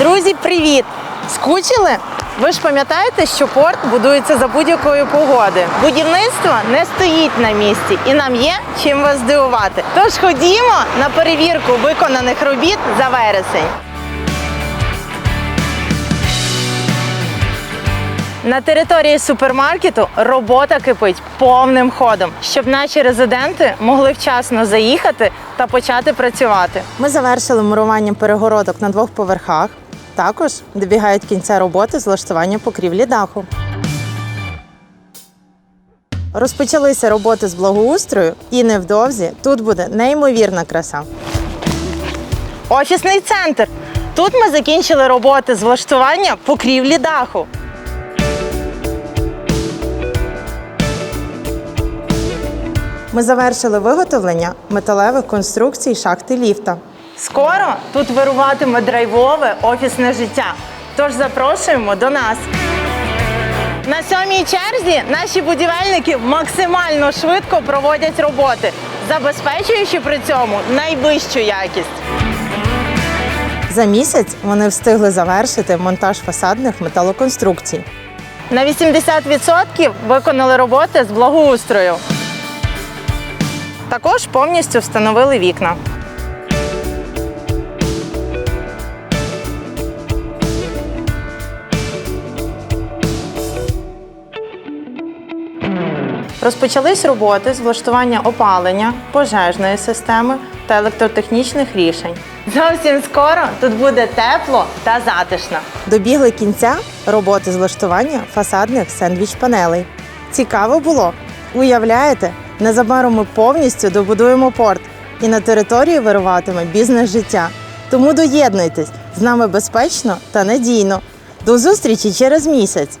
Друзі, привіт! Скучили? Ви ж пам'ятаєте, що порт будується за будь-якої погоди. Будівництво не стоїть на місці і нам є чим вас здивувати. Тож ходімо на перевірку виконаних робіт за вересень. На території супермаркету робота кипить повним ходом, щоб наші резиденти могли вчасно заїхати та почати працювати. Ми завершили мурування перегородок на двох поверхах. Також добігають кінця роботи з влаштування покрівлі даху. Розпочалися роботи з благоустрою, і невдовзі тут буде неймовірна краса. Офісний центр. Тут ми закінчили роботи з влаштування покрівлі даху. Ми завершили виготовлення металевих конструкцій шахти ліфта. Скоро тут вируватиме драйвове офісне життя. Тож запрошуємо до нас. На сьомій черзі наші будівельники максимально швидко проводять роботи, забезпечуючи при цьому найвищу якість. За місяць вони встигли завершити монтаж фасадних металоконструкцій. На 80% виконали роботи з благоустрою. Також повністю встановили вікна. Розпочались роботи з влаштування опалення, пожежної системи та електротехнічних рішень. Зовсім скоро тут буде тепло та затишно. Добігли кінця роботи з влаштування фасадних сендвіч-панелей. Цікаво було. Уявляєте, незабаром ми повністю добудуємо порт, і на території вируватиме бізнес-життя. Тому доєднуйтесь з нами безпечно та надійно. До зустрічі через місяць.